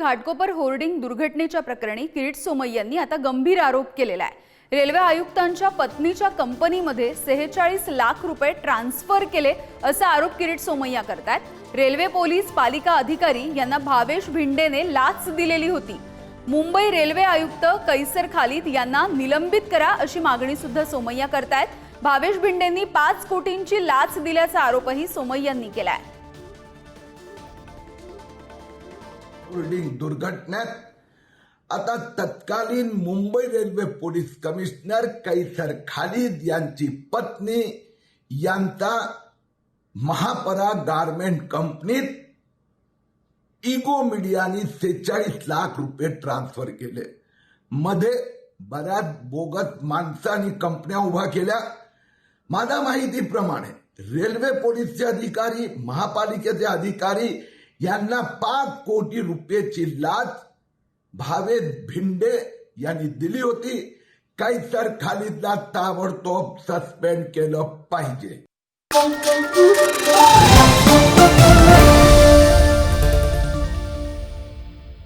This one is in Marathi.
घाटकोपर होर्डिंग दुर्घटनेच्या प्रकरणी किरीट सोमय्यांनी आता गंभीर आरोप केलेला आहे. रेल्वे आयुक्तांच्या पत्नीच्या कंपनीमध्ये सेहेचाळीस लाख रुपये ट्रान्सफर केले असा आरोप किरीट सोमय्या करतायत. रेल्वे पोलीस पालिका अधिकारी यांना भावेश भिंडेने लाच दिलेली होती. मुंबई रेल्वे आयुक्त कैसर खालिद यांना निलंबित करा अशी मागणी सुद्धा सोमय्या करतायत. भावेश भिंडेंनी पाच कोटींची लाच दिल्याचा आरोपही सोमय्यांनी केला आहे होल्डिंग दुर्घटनेत आता तत्कालीन Mumbai railway police commissioner Qaiser Khalid यांची पत्नी यांचा महापरा गारमेंट कंपनीत इगो मीडियाने सेहेचाळीस लाख रुपये ट्रान्सफर केले. मध्ये बऱ्याच बोगस आणि कंपन्या उभा केल्या. माझ्या माहितीप्रमाणे रेल्वे पोलीसचे अधिकारी महापालिकेचे अधिकारी यांना पाच कोटी रुपयेची लाच भावेद भिंडे यांनी दिली होती. कैसर खालिदला ताबडतोब सस्पेंड केलं पाहिजे.